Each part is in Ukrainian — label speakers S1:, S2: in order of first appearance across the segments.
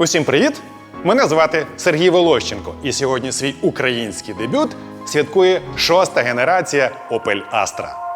S1: Усім привіт! Мене звати Сергій Волощенко, і сьогодні свій український дебют святкує шоста генерація Opel Astra.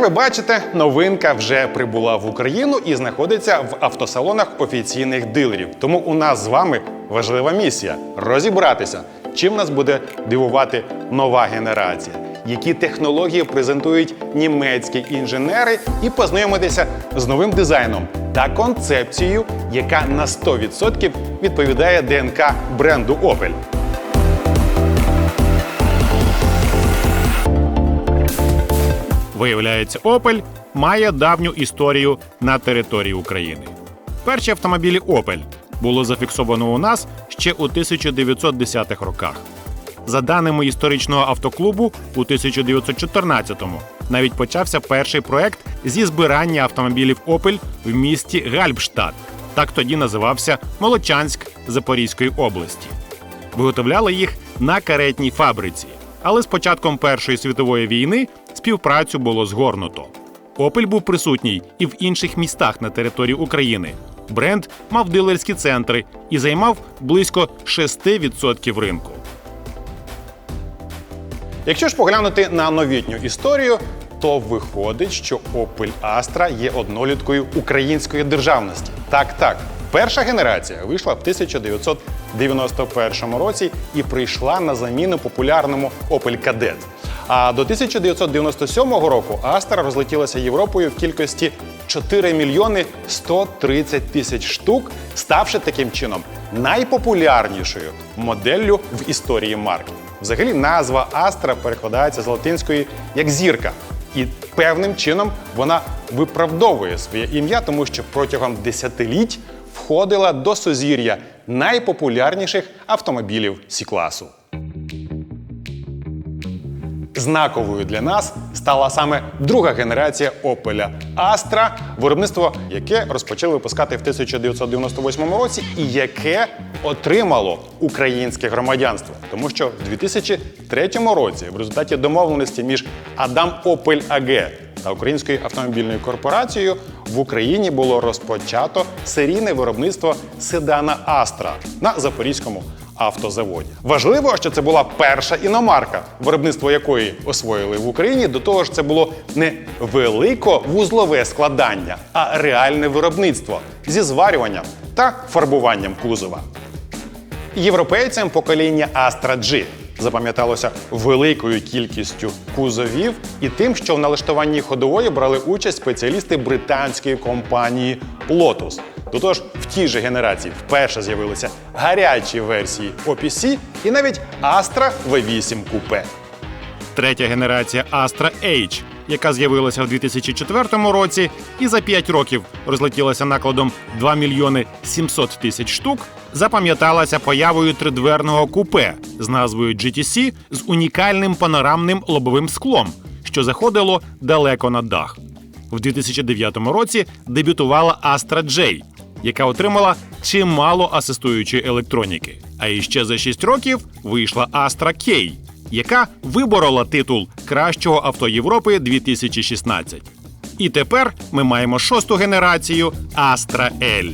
S1: Ви бачите, новинка вже прибула в Україну і знаходиться в автосалонах офіційних дилерів. Тому у нас з вами важлива місія розібратися, чим нас буде дивувати нова генерація, які технології презентують німецькі інженери, і познайомитися з новим дизайном та концепцією, яка на 100% відповідає ДНК бренду Opel.
S2: Виявляється, Opel має давню історію на території України. Перші автомобілі Opel було зафіксовано у нас ще у 1910-х роках. За даними історичного автоклубу, у 1914-му навіть почався перший проект зі збирання автомобілів Opel в місті Гальбштадт. Так тоді називався Молочанськ Запорізької області. Виготовляли їх на каретній фабриці. Але з початком Першої світової війни співпрацю було згорнуто. Опель був присутній і в інших містах на території України. Бренд мав дилерські центри і займав близько 6% ринку.
S1: Якщо ж поглянути на новітню історію, то виходить, що Opel Astra є одноліткою української державності. Так, так. Перша генерація вийшла в 1991 році і прийшла на заміну популярному Opel Kadett. А до 1997 року Astra розлетілася Європою в кількості 4 мільйони 130 тисяч штук, ставши таким чином найпопулярнішою моделлю в історії марки. Взагалі, назва Astra перекладається з латинської як зірка. І певним чином вона виправдовує своє ім'я, тому що протягом десятиліть входила до сузір'я найпопулярніших автомобілів Сі-класу. Знаковою для нас стала саме друга генерація Opel Astra, виробництво, яке розпочали випускати в 1998 році, і яке отримало українське громадянство. Тому що в 2003 році, в результаті домовленості між Адам Opel AG та Українською автомобільною корпорацією в Україні було розпочато серійне виробництво седана Astra на Запорізькому автозаводі. Важливо, що це була перша іномарка, виробництво якої освоїли в Україні. До того ж, це було не великовузлове складання, а реальне виробництво зі зварюванням та фарбуванням кузова. Європейцям покоління Astra G запам'яталося великою кількістю кузовів і тим, що в налаштуванні ходової брали участь спеціалісти британської компанії Lotus. До того ж, в тій же генерації вперше з'явилися гарячі версії OPC і навіть Astra V8 Coupe.
S2: Третя генерація Astra H, яка з'явилася в 2004 році і за 5 років розлетілася накладом 2 мільйони 700 тисяч штук, запам'яталася появою тридверного купе з назвою GTC з унікальним панорамним лобовим склом, що заходило далеко на дах. В 2009 році дебютувала Astra J, яка отримала чимало асистуючої електроніки. А іще за 6 років вийшла Astra K, яка виборола титул кращого авто Європи 2016. І тепер ми маємо шосту генерацію Astra L.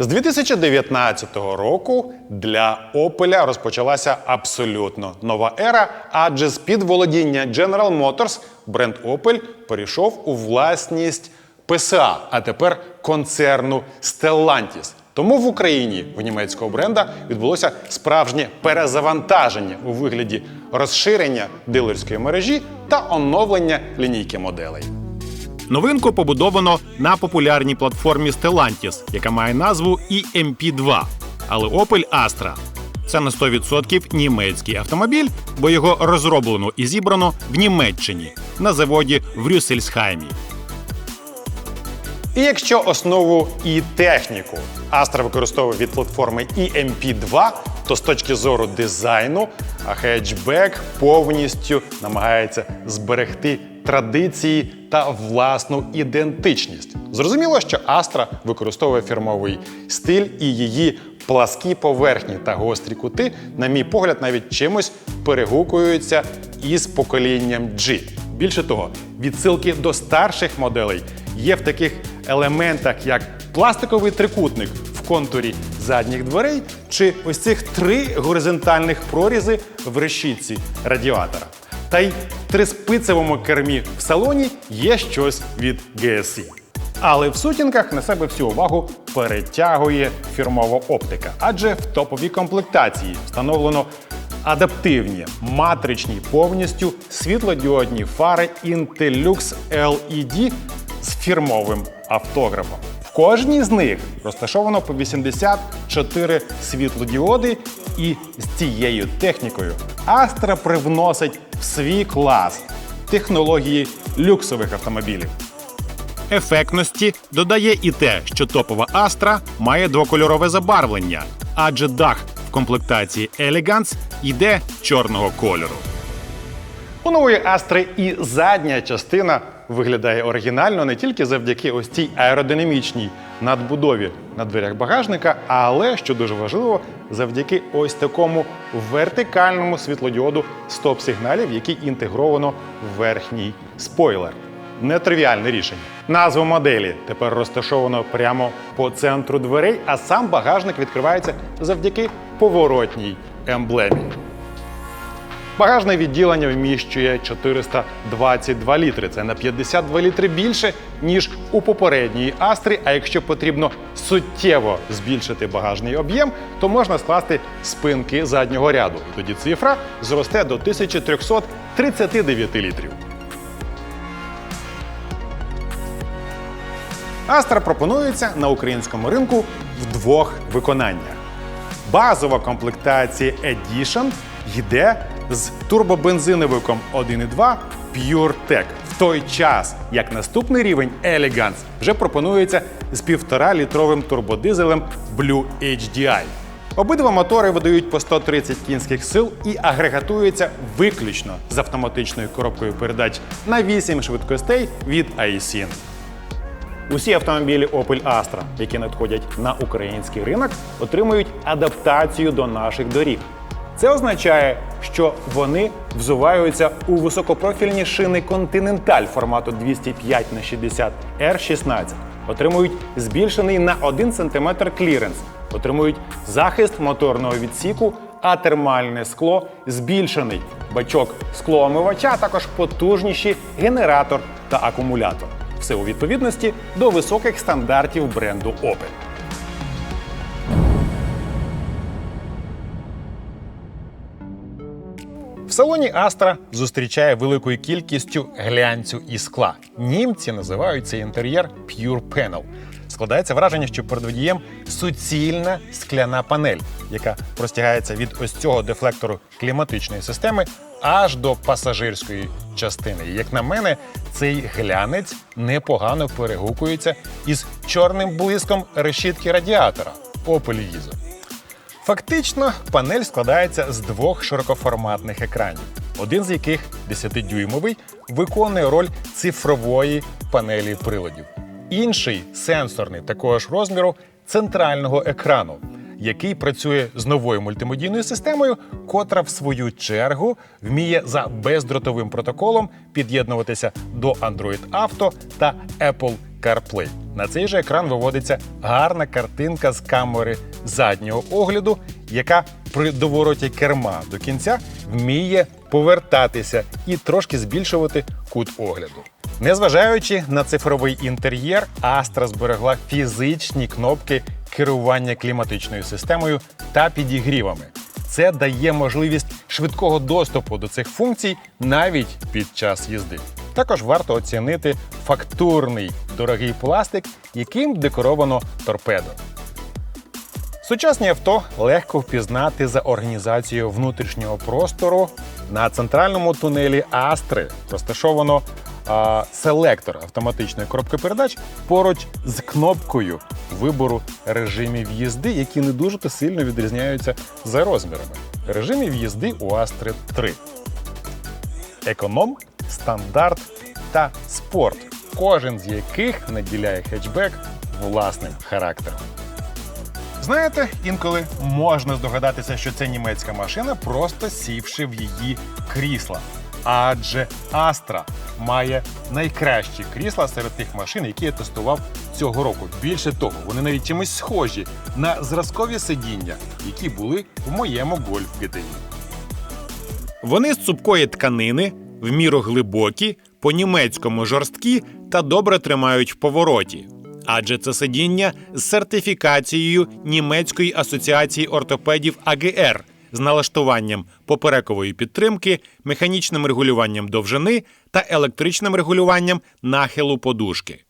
S1: З 2019 року для Opel розпочалася абсолютно нова ера, адже з під володіння General Motors бренд Opel перейшов у власність PSA, а тепер концерну Stellantis. Тому в Україні в німецького бренда відбулося справжнє перезавантаження у вигляді розширення дилерської мережі та оновлення лінійки моделей.
S2: Новинку побудовано на популярній платформі Stellantis, яка має назву EMP2, але Opel Astra. Це на 100% німецький автомобіль, бо його розроблено і зібрано в Німеччині на заводі в Рюссельсхаймі.
S1: І якщо основу і техніку Astra використовує від платформи EMP2, то з точки зору дизайну хетчбек повністю намагається зберегти традиції та власну ідентичність. Зрозуміло, що Astra використовує фірмовий стиль і її пласкі поверхні та гострі кути, на мій погляд, навіть чимось перегукуються із поколінням G. Більше того, відсилки до старших моделей є в таких елементах, як пластиковий трикутник в контурі задніх дверей, чи ось цих три горизонтальних прорізи в решітці радіатора. Та й триспицевому кермі в салоні є щось від GSI. Але в сутінках на себе всю увагу перетягує фірмова оптика, адже в топовій комплектації встановлено адаптивні, матричні, повністю світлодіодні фари Intellux LED з фірмовим автографом. В кожній з них розташовано по 84 світлодіоди, і з цією технікою Astra привносить в свій клас технології люксових автомобілів.
S2: Ефектності додає і те, що топова Astra має двокольорове забарвлення, адже дах в комплектації Elegance йде чорного кольору.
S1: У нової Астри і задня частина виглядає оригінально не тільки завдяки ось цій аеродинамічній надбудові на дверях багажника, але що дуже важливо, завдяки ось такому вертикальному світлодіоду стоп-сигналів, який інтегровано в верхній спойлер. Нетривіальне рішення. Назву моделі тепер розташовано прямо по центру дверей, а сам багажник відкривається завдяки поворотній емблемі. Багажне відділення вміщує 422 літри. Це на 52 літри більше, ніж у попередньої Астрі. А якщо потрібно суттєво збільшити багажний об'єм, то можна скласти спинки заднього ряду. Тоді цифра зросте до 1339 літрів. Астра пропонується на українському ринку в двох виконаннях. Базова комплектація Edition йде з турбобензиновиком 1.2 PureTech, в той час як наступний рівень Elegance вже пропонується з 1,5-літровим турбодизелем Blue HDI. Обидва мотори видають по 130 кінських сил і агрегатуються виключно з автоматичною коробкою передач на 8 швидкостей від Aisin. Усі автомобілі Opel Astra, які надходять на український ринок, отримують адаптацію до наших доріг. Це означає, що вони взуваються у високопрофільні шини Continental формату 205 на 60 R16, отримують збільшений на 1 см кліренс, отримують захист моторного відсіку, а термальне скло збільшений, бачок склоомивача, а також потужніші генератор та акумулятор. Все у відповідності до високих стандартів бренду Opel. Салоні Astra зустрічає великою кількістю глянцю і скла. Німці називають цей інтер'єр Pure Panel. Складається враження, що перед водієм суцільна скляна панель, яка простягається від ось цього дефлектору кліматичної системи аж до пасажирської частини. І, як на мене, цей глянець непогано перегукується із чорним блиском решітки радіатора Opel Visa. Фактично, панель складається з двох широкоформатних екранів, один з яких 10-дюймовий виконує роль цифрової панелі приладів. Інший сенсорний такого ж розміру центрального екрану, який працює з новою мультимедійною системою, котра в свою чергу вміє за бездротовим протоколом під'єднуватися до Android Auto та Apple CarPlay. На цей же екран виводиться гарна картинка з камери заднього огляду, яка при довороті керма до кінця вміє повертатися і трошки збільшувати кут огляду. Незважаючи на цифровий інтер'єр, Astra зберегла фізичні кнопки керування кліматичною системою та підігрівами. Це дає можливість швидкого доступу до цих функцій навіть під час їзди. Також варто оцінити фактурний дорогий пластик, яким декоровано торпедо. Сучасні авто легко впізнати за організацією внутрішнього простору. На центральному тунелі Астри розташовано а, селектор автоматичної коробки передач поруч з кнопкою вибору режимів їзди, які не дуже то сильно відрізняються за розмірами. Режимів їзди у Астри 3. Економ, стандарт та спорт, кожен з яких наділяє хетчбек власним характером. Знаєте, інколи можна здогадатися, що це німецька машина, просто сівши в її крісла. Адже Astra має найкращі крісла серед тих машин, які я тестував цього року. Більше того, вони навіть чимось схожі на зразкові сидіння, які були в моєму Golf GTI.
S2: Вони з цупкої тканини, в міру глибокі, по-німецькому жорсткі та добре тримають в повороті. Адже це сидіння з сертифікацією Німецької асоціації ортопедів АГР з налаштуванням поперекової підтримки, механічним регулюванням довжини та електричним регулюванням нахилу подушки.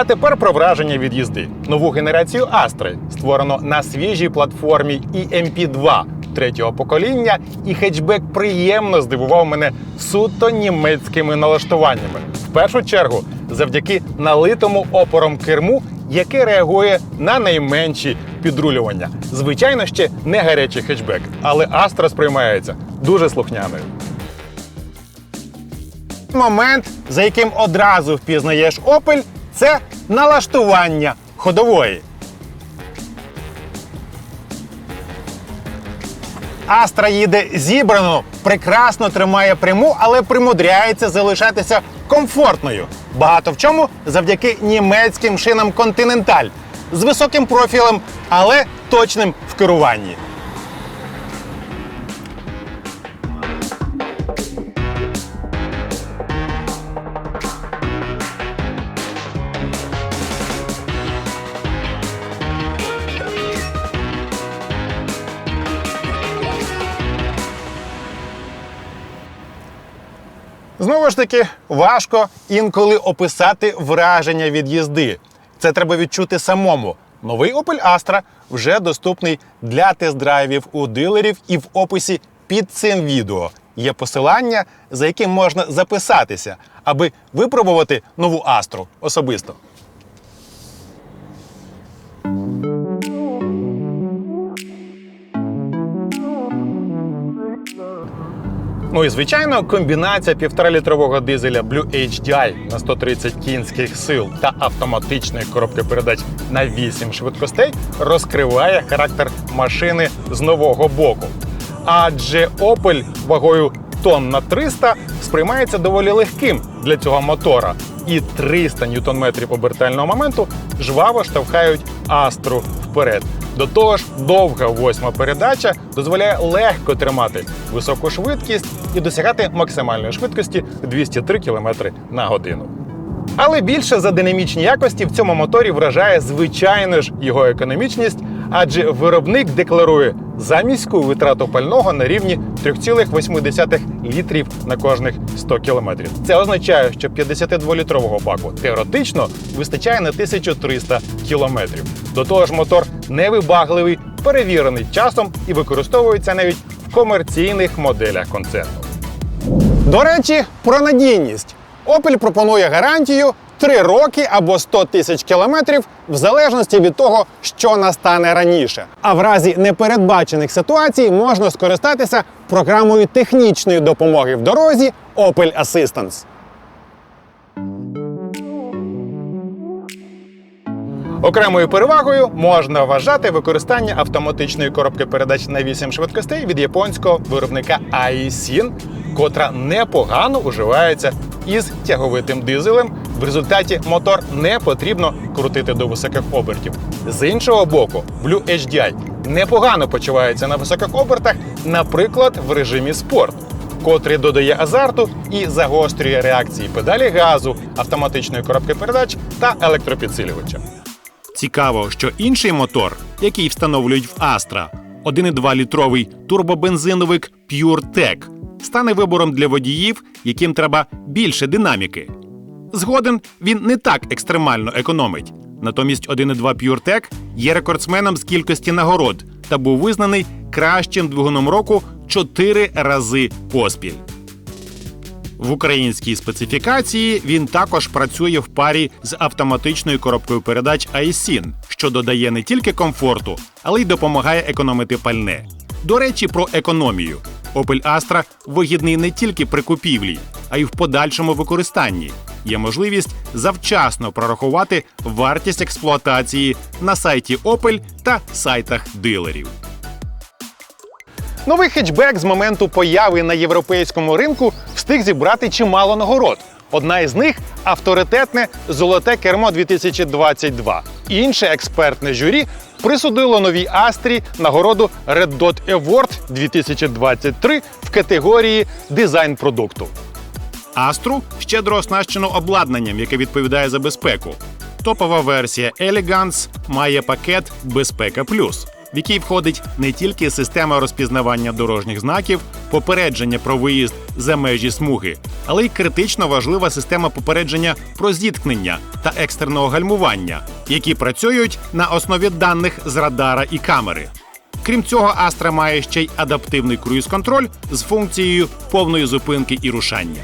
S1: А тепер про враження від їзди. Нову генерацію Астри створено на свіжій платформі EMP2 третього покоління, і хетчбек приємно здивував мене суто німецькими налаштуваннями. В першу чергу, завдяки налитому опором керму, яке реагує на найменші підрулювання. Звичайно, ще не гарячий хетчбек, але Астра сприймається дуже слухняною. Момент, за яким одразу впізнаєш Opel, це налаштування ходової. Астра їде зібрано, прекрасно тримає пряму, але примудряється залишатися комфортною. Багато в чому завдяки німецьким шинам Continental з високим профілем, але точним в керуванні. Знову ж таки, важко інколи описати враження від їзди. Це треба відчути самому. Новий Opel Astra вже доступний для тест-драйвів у дилерів і в описі під цим відео. Є посилання, за яким можна записатися, аби випробувати нову Astra особисто. Ну і звичайно, комбінація півторалітрового дизеля Blue HDI на 130 кінських сил та автоматичної коробки передач на 8 швидкостей розкриває характер машини з нового боку. Адже Opel вагою тонн на 300 сприймається доволі легким для цього мотора. І 300 ньютон-метрів обертального моменту жваво штовхають Астру вперед. До того ж, довга восьма передача дозволяє легко тримати високу швидкість і досягати максимальної швидкості 203 км на годину. Але більше за динамічні якості в цьому моторі вражає звичайно ж його економічність, адже виробник декларує заміську витрату пального на рівні 3,8 літрів на кожних 100 кілометрів. Це означає, що 52-літрового баку теоретично вистачає на 1300 кілометрів. До того ж, мотор невибагливий, перевірений часом і використовується навіть в комерційних моделях концерну. До речі, про надійність. Opel пропонує гарантію 3 роки або 100 тисяч кілометрів, в залежності від того, що настане раніше. А в разі непередбачених ситуацій можна скористатися програмою технічної допомоги в дорозі Opel Assistance. Окремою перевагою можна вважати використання автоматичної коробки передач на 8 швидкостей від японського виробника Aisin, котра непогано уживається із тяговитим дизелем В результаті мотор не потрібно крутити до високих обертів. З іншого боку, Blue HDI непогано почувається на високих обертах, наприклад, в режимі спорт, котрий додає азарту і загострює реакції педалі газу, автоматичної коробки передач та електропідсилювача.
S2: Цікаво, що інший мотор, який встановлюють в Astra, 1,2-літровий турбобензиновик PureTech, стане вибором для водіїв, яким треба більше динаміки. Згоден він не так екстремально економить. Натомість 1,2 PureTech є рекордсменом з кількості нагород та був визнаний кращим двигуном року 4 рази поспіль. В українській специфікації він також працює в парі з автоматичною коробкою передач iSyn, що додає не тільки комфорту, але й допомагає економити пальне. До речі, про економію. Opel Astra вигідний не тільки при купівлі, а й в подальшому використанні. Є можливість завчасно прорахувати вартість експлуатації на сайті Opel та сайтах дилерів.
S1: Новий хетчбек з моменту появи на європейському ринку встиг зібрати чимало нагород. Одна із них авторитетне золоте кермо 2022. Інше експертне журі присудило новій Астрі нагороду Red Dot Award 2023 в категорії дизайн продукту.
S2: Астру щедро оснащено обладнанням, яке відповідає за безпеку. Топова версія Elegance має пакет Безпека Плюс, в який входить не тільки система розпізнавання дорожніх знаків, попередження про виїзд за межі смуги, але й критично важлива система попередження про зіткнення та екстреного гальмування, які працюють на основі даних з радара і камери. Крім цього, Astra має ще й адаптивний круїз-контроль з функцією повної зупинки і рушання.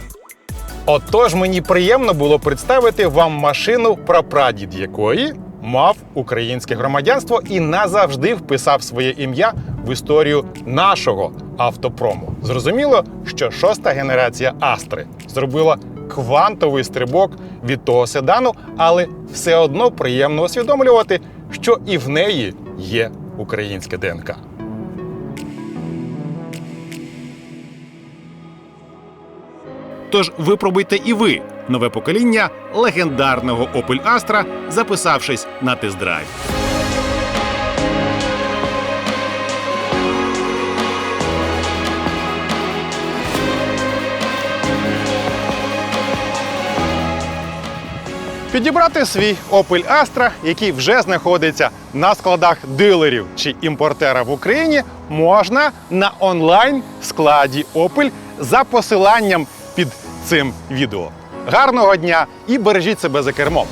S1: Отож, мені приємно було представити вам машину, прапрадід якої мав українське громадянство і назавжди вписав своє ім'я в історію нашого автопрому. Зрозуміло, що шоста генерація Астри зробила квантовий стрибок від того седану, але все одно приємно усвідомлювати, що і в неї є українське ДНК.
S2: Тож випробуйте і ви нове покоління легендарного Opel Astra, записавшись на тест-драйв.
S1: Підібрати свій Opel Astra, який вже знаходиться на складах дилерів чи імпортера в Україні, можна на онлайн складі Opel за посиланням під цим відео. Гарного дня і бережіть себе за кермом!